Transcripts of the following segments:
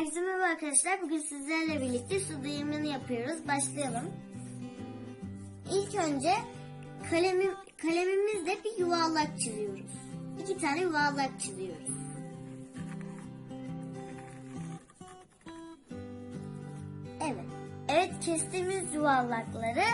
Herkese merhaba arkadaşlar. Bugün sizlerle birlikte su dayımını yapıyoruz. Başlayalım. İlk önce kalemim, kalemimizle bir yuvarlak çiziyoruz. İki tane yuvarlak çiziyoruz. Evet. Evet kestiğimiz yuvarlakları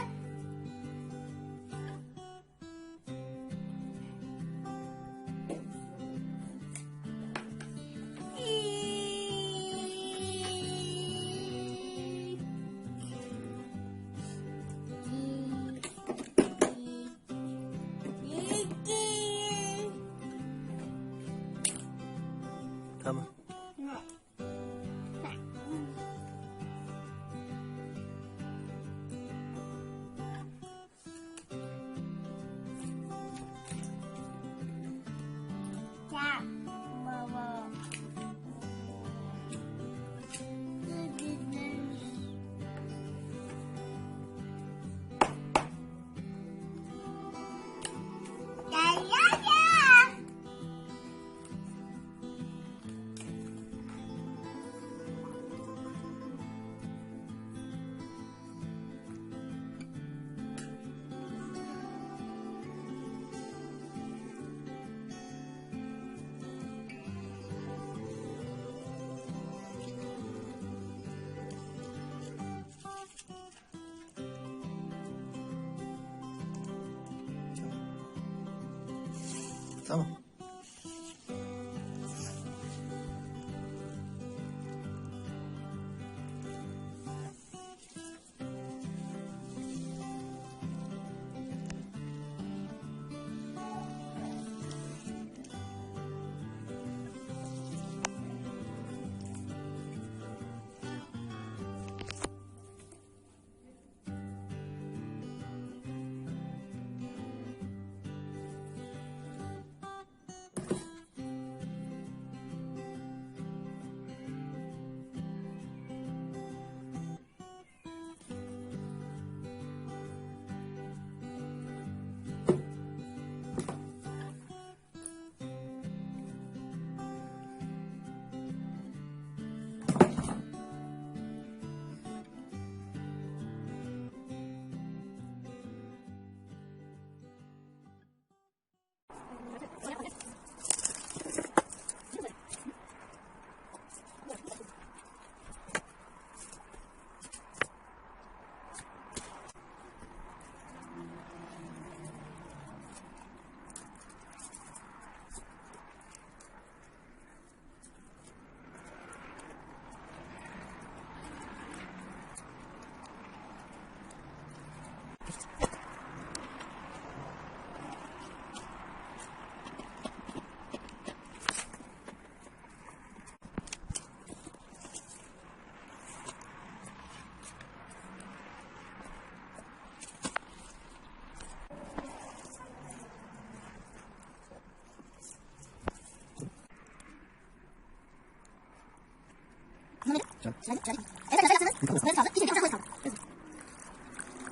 Estamos.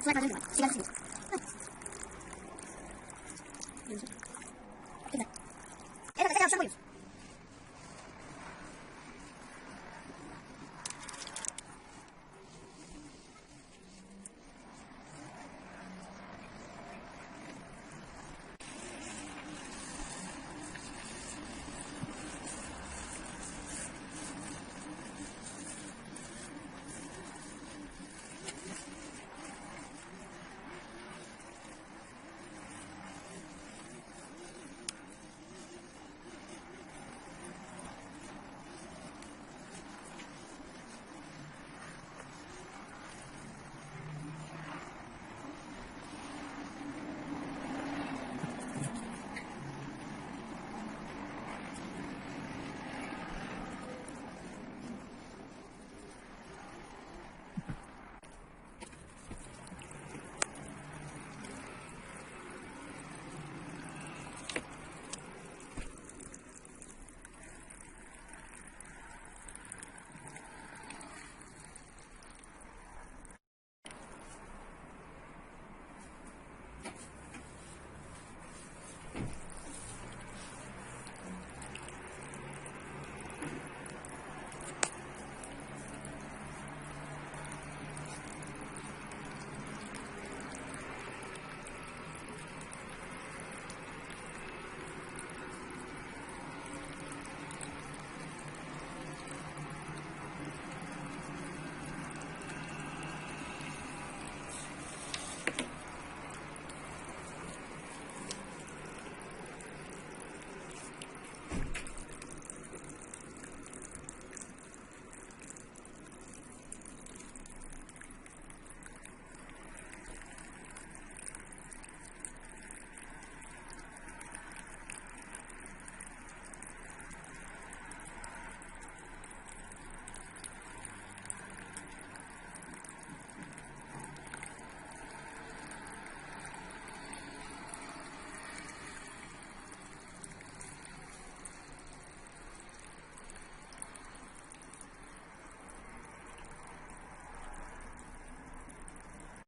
Evet